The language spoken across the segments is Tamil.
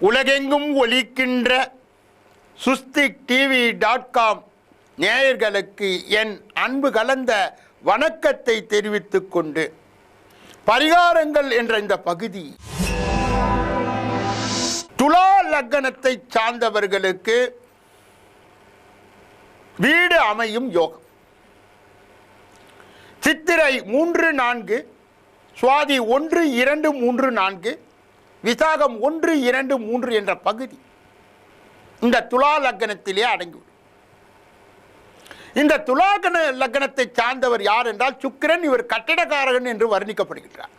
உலகெங்கும் ஒலிக்கின்ற சுஸ்திக் டிவி டாட் காம் நேயர்களுக்கு என் அன்பு கலந்த வணக்கத்தை தெரிவித்துக் கொண்டு பரிகாரங்கள் என்ற இந்த பகுதி. துலா லக்கணத்தை சார்ந்தவர்களுக்கு வீடு அமையும் யோகம். சித்திரை மூன்று நான்கு சுவாதி ஒன்று இரண்டு மூன்று நான்கு விசாகம் ஒன்று இரண்டு மூன்று என்ற பகுதி இந்த துலா லக்கணத்திலே அடங்கிவிடும் இந்த துலாகன லக்னத்தை சார்ந்தவர் யார் என்றால் சுக்கிரன் இவர் கட்டிடக்காரகன் என்று வர்ணிக்கப்படுகின்றார்.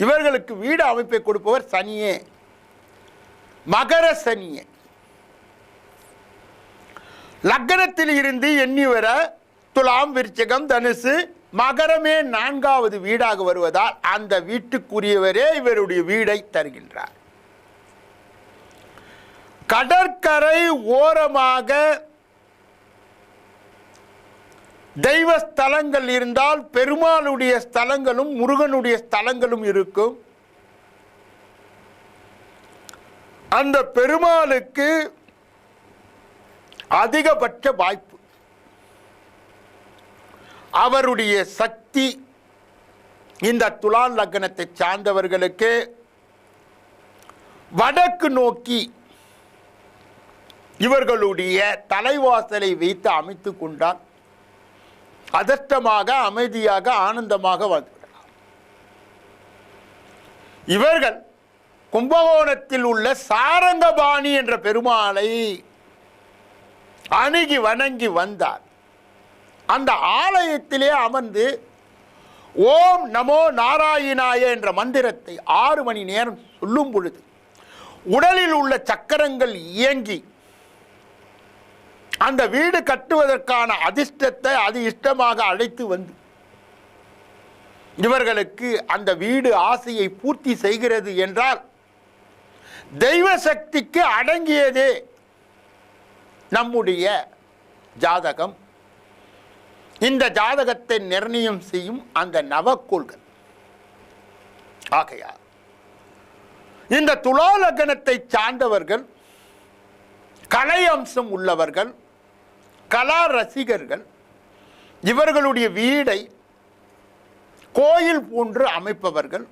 இவர்களுக்கு வீடு அமைப்பை கொடுப்பவர் சனியே மகர சனியே. லக்னத்தில் இருந்து எண்ணி வர துலாம் விருச்சகம் தனுசு மகரமே நான்காவது வீடாக வருவதால் அந்த வீட்டுக்குரியவரே இவருடைய வீடை தருகின்றார். கடற்கரை ஓரமாக தெய்வ ஸ்தலங்கள் இருந்தால் பெருமாளுடைய ஸ்தலங்களும் முருகனுடைய ஸ்தலங்களும் இருக்கும். அந்த பெருமாளுக்கு அதிகபட்ச வாய்ப்பு அவருடைய சக்தி இந்த துலான் லக்னத்தை சார்ந்தவர்களுக்கு வடக்கு நோக்கி இவர்களுடைய தலைவாசலை வைத்து அமைத்து கொண்டால் அதர்ஷ்டமாக அமைதியாக ஆனந்தமாக வந்துவிடலாம் இவர்கள் கும்பகோணத்தில் உள்ள சாரங்கபாணி என்ற பெருமாளை அணுகி வணங்கி வந்தார். அந்த ஆலயத்திலே அமர்ந்து ஓம் நமோ நாராயணாய என்ற மந்திரத்தை ஆறு மணி நேரம் சொல்லும் பொழுது உடலில் உள்ள சக்கரங்கள் இயங்கி அந்த வீடு கட்டுவதற்கான அதிர்ஷ்டத்தை அது இஷ்டமாக அழைத்து வந்து இவர்களுக்கு அந்த வீடு ஆசையை பூர்த்தி செய்கிறது என்றால் தெய்வ சக்திக்கு அடங்கியதே நம்முடைய ஜாதகம். இந்த ஜாதகத்தை நிர்ணயம் செய்யும் அந்த நவக்கோள்கள். ஆகையா இந்த துலா லக்னத்தை சார்ந்தவர்கள் கலை அம்சம் உள்ளவர்கள் கலா ரசிகர்கள் இவர்களுடைய வீடை கோயில் போன்று அமைப்பவர்கள்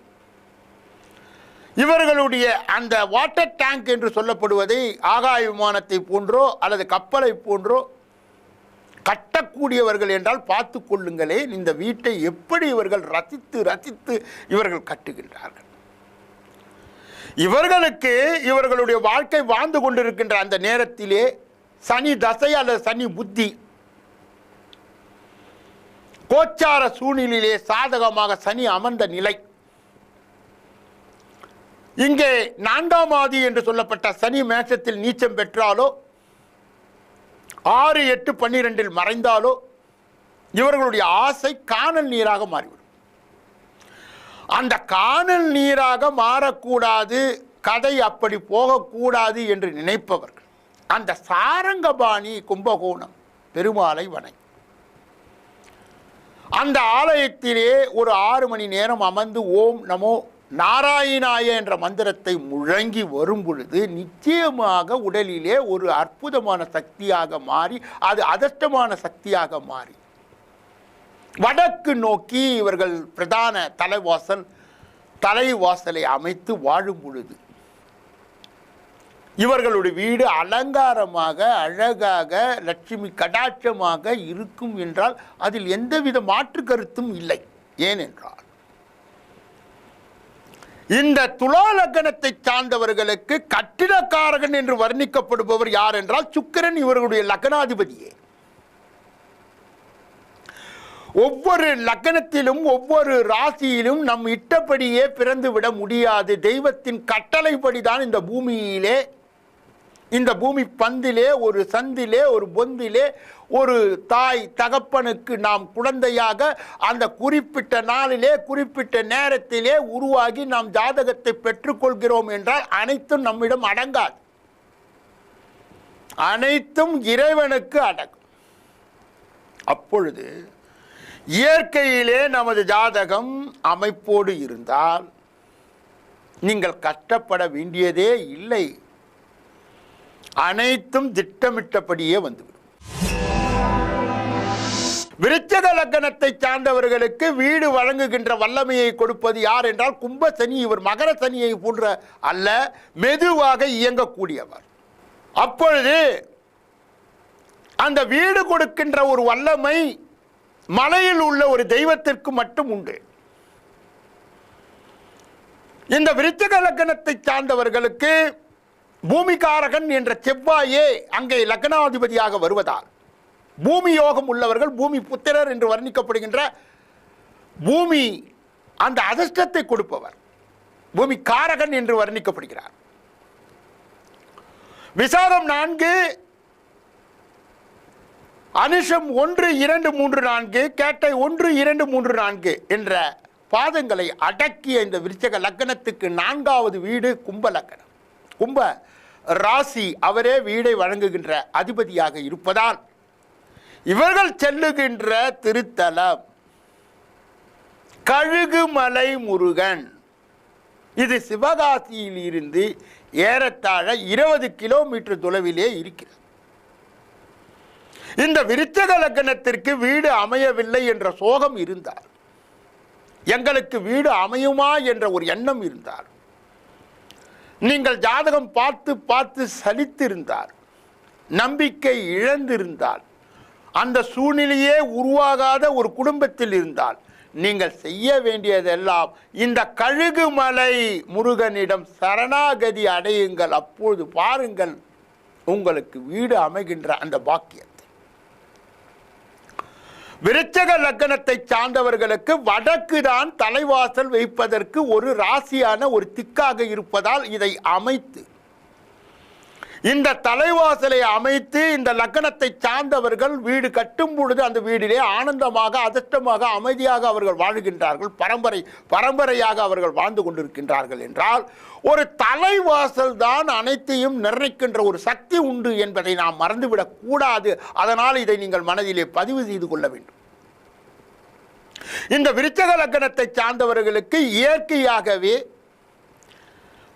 இவர்களுடைய அந்த வாட்டர் டேங்க் என்று சொல்லப்படுவதை ஆகாய விமானத்தை போன்றோ அல்லது கப்பலை போன்றோ கட்டக்கூடியவர்கள் என்றால் பார்த்து கொள்ளுங்களேன் இந்த வீட்டை எப்படி இவர்கள் ரசித்து ரசித்து இவர்கள் கட்டுகின்றார்கள். இவர்களுக்கு இவர்களுடைய வாழ்க்கை வாழ்ந்து கொண்டிருக்கின்ற அந்த நேரத்திலே சனி தசை அல்லது சனி புத்தி கோச்சார சூழ்நிலையிலே சாதகமாக சனி அமர்ந்த நிலை. இங்கே நான்காம் ஆதி என்று சொல்லப்பட்ட சனி மேஷத்தில் நீச்சம் பெற்றாலோ ஆறு எட்டு பன்னிரெண்டில் மறைந்தாலோ இவர்களுடைய ஆசை காணல் நீராக மாறிவிடும். அந்த காணல் நீராக மாறக்கூடாது கதை அப்படி போகக்கூடாது என்று நினைப்பவர்கள். அந்த சாரங்கபாணி கும்பகோணம் பெருமாளை வணங்கி. அந்த ஆலயத்திலே ஒரு ஆறு மணி நேரம் அமர்ந்து ஓம் நமோ நாராயணாய என்ற மந்திரத்தை முழங்கி வரும் பொழுது நிச்சயமாக உடலிலே ஒரு அற்புதமான சக்தியாக மாறி அது அதஷ்டமான சக்தியாக மாறி. வடக்கு நோக்கி இவர்கள் பிரதான தலைவாசல் தலைவாசலை அமைத்து வாழும் பொழுது இவர்களுடைய வீடு அலங்காரமாக அழகாக லட்சுமி கடாட்சமாக இருக்கும் என்றால் அதில் எந்தவித மாற்று கருத்தும் இல்லை. ஏனென்றால் இந்த துலா லக்னத்தை சார்ந்தவர்களுக்கு கட்டிடக்காரகன் என்று வர்ணிக்கப்படுபவர் யார் என்றால் சுக்கிரன் இவர்களுடைய லக்னாதிபதியே. ஒவ்வொரு லக்னத்திலும் ஒவ்வொரு ராசியிலும் நம் இட்டபடியே பிறந்துவிட முடியாது. தெய்வத்தின் கட்டளைப்படிதான் இந்த பூமியிலே இந்த பூமி பந்திலே ஒரு சந்திலே ஒரு பொந்திலே ஒரு தாய் தகப்பனுக்கு நாம் குழந்தையாக அந்த குறிப்பிட்ட நாளிலே குறிப்பிட்ட நேரத்திலே உருவாகி நாம் ஜாதகத்தை பெற்றுக்கொள்கிறோம் என்றால் அனைத்தும் நம்மிடம் அடங்காது. அனைத்தும் இறைவனுக்கு அடங்கும். அப்பொழுது இயற்கையிலே நமது ஜாதகம் அமைப்போடு இருந்தால் நீங்கள் கஷ்டப்பட வேண்டியதே இல்லை. அனைத்தும் திட்டமிட்டபடியே வந்துவிடும். விருச்சக லக்னத்தை சார்ந்தவர்களுக்கு வீடு வழங்குகின்ற வல்லமையை கொடுப்பது யார் என்றால் கும்ப சனி. இவர் மகர சனியை போன்ற அல்ல மெதுவாக இயங்கக்கூடியவர். அப்பொழுது அந்த வீடு கொடுக்கின்ற ஒரு வல்லமை மலையில் உள்ள ஒரு தெய்வத்திற்கு மட்டும் உண்டு. இந்த விருச்சக லக்னத்தை சார்ந்தவர்களுக்கு பூமிகாரகன் என்ற செவ்வாயே அங்கே லக்னாதிபதியாக வருவதால் பூமி யோகம் உள்ளவர்கள் பூமி புத்திரர் என்று வர்ணிக்கப்படுகின்ற பூமி அந்த அதிர்ஷ்டத்தை கொடுப்பவர். பூமி காரகன் என்று வர்ணிக்கப்படுகிறார். விசாரம் நான்கு அனுஷம் ஒன்று இரண்டு மூன்று நான்கு கேட்டை ஒன்று இரண்டு மூன்று நான்கு என்ற பாதங்களை அடக்கிய இந்த விருச்சக லக்கணத்துக்கு நான்காவது வீடு கும்ப லக்கணம் கும்ப ராசி அவரே வீடை வழங்குகின்ற அதிபதியாக இருப்பதால் இவர்கள் செல்லுகின்ற திருத்தலம். கழுகுமலை முருகன். இது சிவகாசியில் இருந்து ஏறத்தாழ இருபது கிலோமீட்டர் தொலைவிலே இருக்கிறது. இந்த விருச்சக லக்னத்திற்கு வீடு அமையவில்லை என்ற சோகம் இருந்தார். எங்களுக்கு வீடு அமையுமா என்ற ஒரு எண்ணம் இருந்தார். நீங்கள் ஜாதகம் பார்த்து பார்த்து சலித்திருந்தார் நம்பிக்கை இழந்திருந்தால் அந்த சூழ்நிலையே உருவாகாத ஒரு குடும்பத்தில் இருந்தால் நீங்கள் செய்ய வேண்டியதெல்லாம் இந்த கழுகுமலை முருகனிடம் சரணாகதி அடையுங்கள். அப்பொழுது பாருங்கள் உங்களுக்கு வீடு அமைகின்ற அந்த பாக்கியம். விருச்சக லக்னத்தை சார்ந்தவர்களுக்கு வடக்கு தான் தலைவாசல் வைப்பதற்கு ஒரு ராசியான ஒரு திக்காக இருப்பதால் இதை அமைத்து இந்த தலைவாசலை அமைத்து இந்த லக்கணத்தை சார்ந்தவர்கள் வீடு கட்டும் பொழுது அந்த வீடிலே ஆனந்தமாக அதிர்ஷ்டமாக அமைதியாக அவர்கள் வாழ்கின்றார்கள். பரம்பரை பரம்பரையாக அவர்கள் வாழ்ந்து கொண்டிருக்கின்றார்கள் என்றால் ஒரு தலைவாசல் தான் அனைத்தையும் நிர்ணயிக்கின்ற ஒரு சக்தி உண்டு என்பதை நாம் மறந்துவிடக் கூடாது. அதனால் இதை நீங்கள் மனதிலே பதிவு செய்து கொள்ள வேண்டும். இந்த விருச்சக லக்கணத்தை சார்ந்தவர்களுக்கு இயற்கையாகவே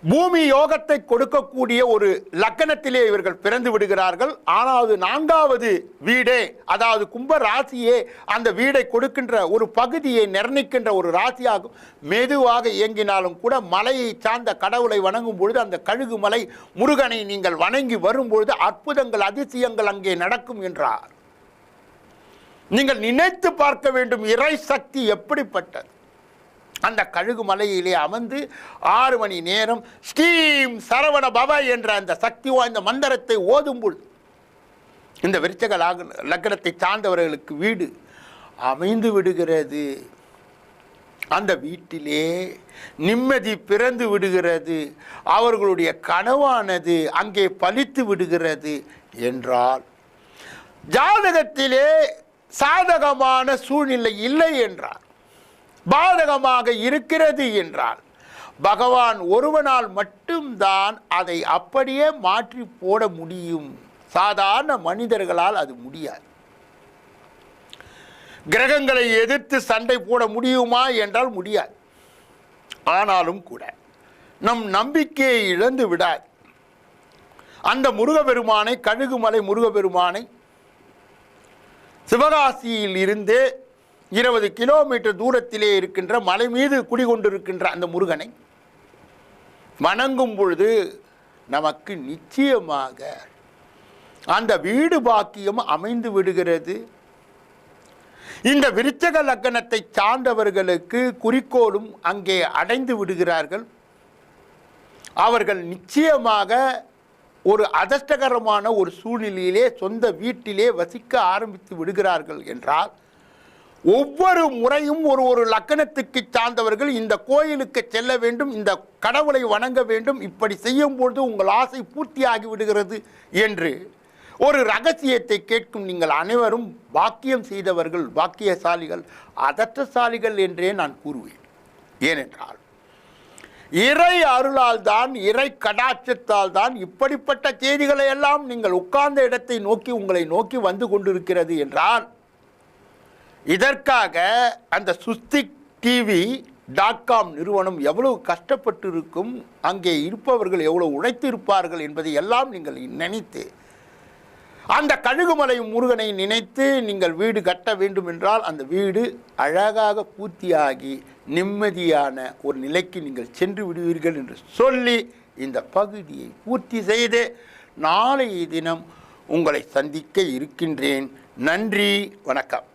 பூமி யோகத்தை கொடுக்கக்கூடிய ஒரு லக்கணத்திலே இவர்கள் பிறந்து விடுகிறார்கள். ஆனால் நான்காவது வீடே அதாவது கும்ப ராசியே அந்த வீடை கொடுக்கின்ற ஒரு பகுதியை நிர்ணயிக்கின்ற ஒரு ராசியாகும். மெதுவாக இயங்கினாலும் கூட மலையை சார்ந்த கடவுளை வணங்கும் பொழுது அந்த கழுகு மலை முருகனை நீங்கள் வணங்கி வரும்பொழுது அற்புதங்கள் அதிசயங்கள் அங்கே நடக்கும் என்றார். நீங்கள் நினைத்து பார்க்க வேண்டும் இறை சக்தி எப்படிப்பட்டது? அந்த கழுகு மலையிலே அமர்ந்து ஆறு மணி நேரம் ஸ்ரீம் சரவண பவ என்ற அந்த சக்தி வாய்ந்த மந்திரத்தை ஓதும் இந்த விருச்சக லாக- லக்னத்தை சார்ந்தவர்களுக்கு வீடு அமைந்து விடுகிறது. அந்த வீட்டிலே நிம்மதி பிறந்து விடுகிறது. அவர்களுடைய கனவானது அங்கே பலித்து விடுகிறது என்றால் ஜாதகத்திலே சாதகமான சூழ்நிலை இல்லை என்றார் பாதகமாக இருக்கிறது என்றால் பகவான் ஒருவனால் மட்டும்தான் அதை அப்படியே மாற்றி போட முடியும். சாதாரண மனிதர்களால் அது முடியாது. கிரகங்களை எதிர்த்து சண்டை போட முடியுமா என்றால் முடியாது. ஆனாலும் கூட நம் நம்பிக்கையை இழந்து விடாது. அந்த முருகபெருமானை கழுகுமலை முருகபெருமானை சிவகாசியில் இருந்து இருபது கிலோமீட்டர் தூரத்திலே இருக்கின்ற மலை மீது குடிகொண்டிருக்கின்ற அந்த முருகனை வணங்கும் பொழுது நமக்கு நிச்சயமாக அந்த வீடு பாக்கியம் அமைந்து விடுகிறது. இந்த விருச்சக லக்கணத்தை சார்ந்தவர்களுக்கு குறிக்கோளும் அங்கே அடைந்து விடுகிறார்கள். அவர்கள் நிச்சயமாக ஒரு அதிர்ஷ்டகரமான ஒரு சூழ்நிலையிலே சொந்த வீட்டிலே வசிக்க ஆரம்பித்து விடுகிறார்கள் என்றால் ஒவ்வொரு முறையும் ஒரு ஒரு லக்கணத்துக்கு சார்ந்தவர்கள் இந்த கோயிலுக்கு செல்ல வேண்டும் இந்த கடவுளை வணங்க வேண்டும் இப்படி செய்யும் பொழுது உங்கள் ஆசை பூர்த்தியாகி விடுகிறது என்று ஒரு ரகசியத்தை கேட்கும் நீங்கள் அனைவரும் பாக்கியம் செய்தவர்கள் பாக்கியசாலிகள் அதற்றசாலிகள் என்றே நான் கூறுவேன். ஏனென்றால் இறை அருளால் தான் இறை கடாட்சத்தால் தான் இப்படிப்பட்ட செய்திகளை எல்லாம் நீங்கள் உட்கார்ந்த இடத்தை நோக்கி உங்களை நோக்கி வந்து கொண்டிருக்கிறது என்றால் இதற்காக அந்த சுஸ்திக் டிவி டாட் காம் நிறுவனம் எவ்வளவு கஷ்டப்பட்டு இருக்கும் அங்கே இருப்பவர்கள் எவ்வளவு உழைத்து இருப்பார்கள் என்பதை எல்லாம் நீங்கள் நினைத்து அந்த கழுகுமலை முருகனை நினைத்து நீங்கள் வீடு கட்ட வேண்டும் என்றால் அந்த வீடு அழகாக பூர்த்தியாகி நிம்மதியான ஒரு நிலைக்கு நீங்கள் சென்று விடுவீர்கள் என்று சொல்லி இந்த பகுதியை பூர்த்தி செய்து நாளைய தினம் உங்களை சந்திக்க இருக்கின்றேன். நன்றி வணக்கம்.